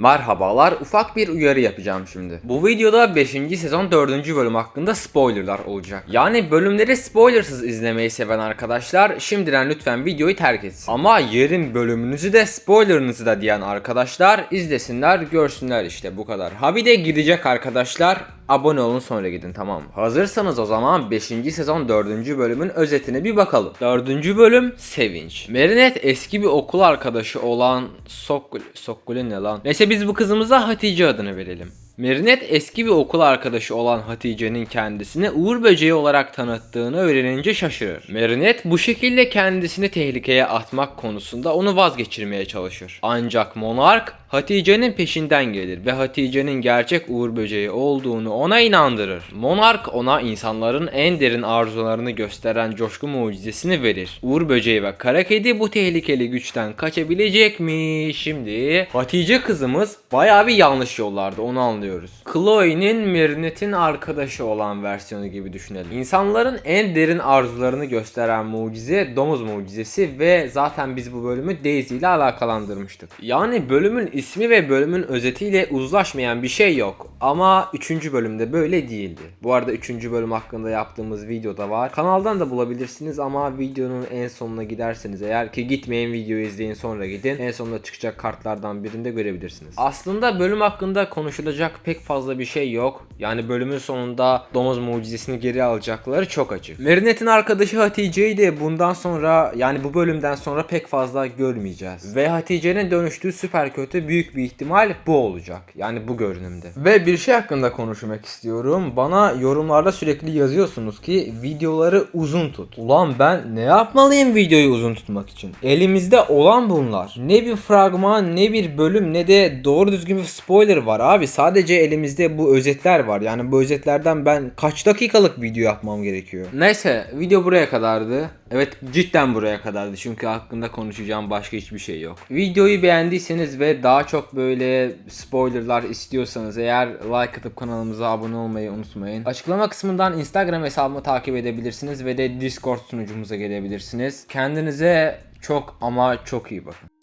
Merhabalar, ufak bir uyarı yapacağım şimdi. Bu videoda 5. sezon 4. bölüm hakkında spoilerlar olacak. Yani bölümleri spoilersız izlemeyi seven arkadaşlar şimdiden lütfen videoyu terk etsin. Ama yerin bölümünüzü de spoilerınızı da diyen arkadaşlar izlesinler görsünler işte bu kadar. Ha bir de gidecek arkadaşlar abone olun sonra gidin tamam? Hazırsanız o zaman 5. sezon 4. bölümün özetine bir bakalım. 4. bölüm Sevinç. Merinet eski bir okul arkadaşı olan Sokul... Sokul'ün ne lan? Neyse biz bu kızımıza Hatice adını verelim. Merinet eski bir okul arkadaşı olan Hatice'nin kendisini Uğur Böceği olarak tanıttığını öğrenince şaşırır. Merinet bu şekilde kendisini tehlikeye atmak konusunda onu vazgeçirmeye çalışır. Ancak Monark Hatice'nin peşinden gelir ve Hatice'nin gerçek Uğur Böceği olduğunu ona inandırır. Monark ona insanların en derin arzularını gösteren coşku mucizesini verir. Uğur Böceği ve Kara Kedi bu tehlikeli güçten kaçabilecek mi? Şimdi Hatice kızımız bayağı bir yanlış yollarda onu anlıyoruz. Chloe'nin Marinette'in arkadaşı olan versiyonu gibi düşünelim. İnsanların en derin arzularını gösteren mucize domuz mucizesi ve zaten biz bu bölümü Daisy ile alakalandırmıştık. Yani bölümün ismi ve bölümün özetiyle uzlaşmayan bir şey yok. Ama 3. bölümde böyle değildi. Bu arada 3. bölüm hakkında yaptığımız video da var. Kanaldan da bulabilirsiniz ama videonun en sonuna giderseniz eğer ki gitmeyin videoyu izleyin sonra gidin. En sonunda çıkacak kartlardan birinde görebilirsiniz. Aslında bölüm hakkında konuşulacak pek fazla bir şey yok. Yani bölümün sonunda domuz mucizesini geri alacakları çok açık. Marinette'in arkadaşı Hatice'yi de bundan sonra yani bu bölümden sonra pek fazla görmeyeceğiz. Ve Hatice'nin dönüştüğü süper kötü büyük bir ihtimal bu olacak. Yani bu görünümde. Ve bir şey hakkında konuşmak istiyorum. Bana yorumlarda sürekli yazıyorsunuz ki videoları uzun tut. Ulan ben ne yapmalıyım videoyu uzun tutmak için? Elimizde olan bunlar. Ne bir fragman, ne bir bölüm, ne de doğru düzgün bir spoiler var abi. Sadece elimizde bu özetler var. Yani bu özetlerden ben kaç dakikalık video yapmam gerekiyor? Neyse video buraya kadardı. Evet cidden buraya kadardı çünkü hakkında konuşacağım başka hiçbir şey yok. Videoyu beğendiyseniz ve daha çok böyle spoilerlar istiyorsanız eğer like atıp kanalımıza abone olmayı unutmayın. Açıklama kısmından Instagram hesabımı takip edebilirsiniz ve de Discord sunucumuza gelebilirsiniz. Kendinize çok ama çok iyi bakın.